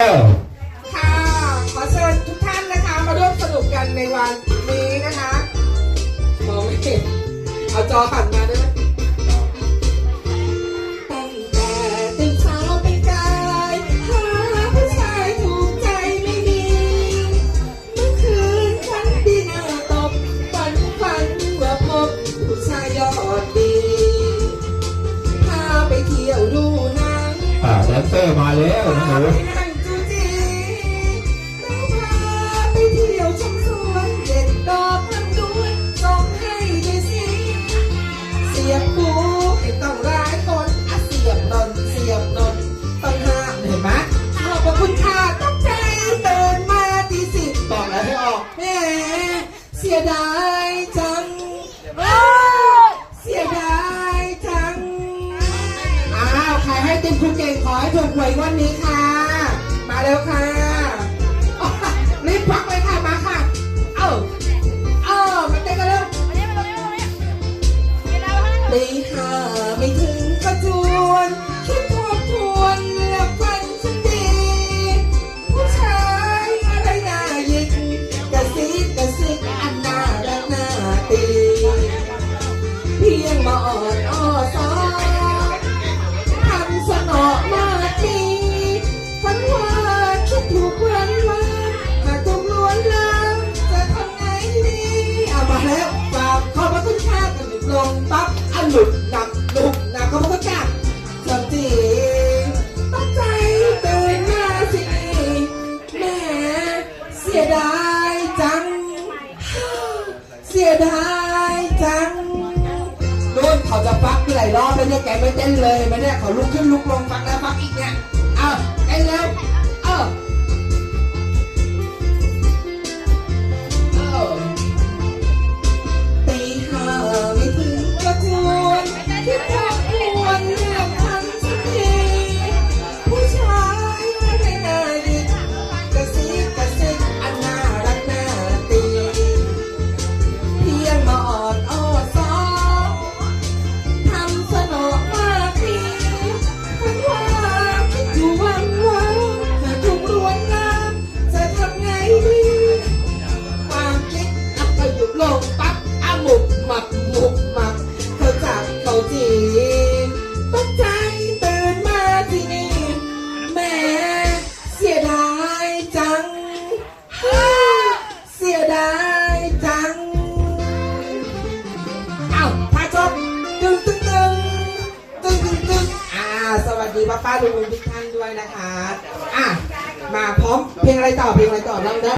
ค่ะ ขอเชิญทุกท่านนะคะมาร่วมสนุกกันในวันนี้นะคะมองไม่เห็นเอาจอหันมาได้ไหมตั้งแต่ตื่นเช้าไปกายหาผู้ชายถูกใจไม่มีเมื่อคืนฝันดีหน้าตบฝันฝันว่าพบผู้ชายยอดดีพาไปเที่ยวดูหนัง อ่าแดนเซอร์มาแล้วน้องหนูนั่ง ดายจัง เสียดายจัง อ้าวใครให้ติมคุณเก่งขอให้ถูกหวยงวันนี้ค่ะ มาเร็วค่ะอ๋อรีบพักเลยค่ะ มาค่ะ เอ้าเอ้ามาเต้นกันเร็วตีห้าไม่ถึงก็จวนคิด เพียงมาออนอ้อซอทำสนอมาทีฝันว่าคิดถูกวันวันหากถูกลวนลามจะทำไงดีเอามาแล้วฝากขอบพระคุณค่ากันหนึ่งลงปั๊บอันหลุดหนักหลุกหนักขอบพระคุณค่ะสวัสดีตั้งใจตื่นมาสิแหม่เสียดายจังเสียดาย จะฟักที่หลายรอบแล้วเนี่ยแกไม่เต้นเลยเห็นไหมเนี่ยเขาลุกขึ้นลุกลงฟักแล้วฟักอีกเนี่ยอ้าวเต้นแล้ว บก็หยุดลงปั๊บอาหมุกหมักหมุกหมักเขาจับเขาจีตกใจตื่นมาที่นี่แหม่เสียดายจังฮ่าเสียดายจัง เอ้าวพาจบตึงตึงตึงตึงตึงตึงอ่า สวัสดีป้าป้าลุงลุงทุกท่านด้วยนะคะ อะ มาพร้อมเพลงอะไรต่อเพลงอะไรต่อลองเด้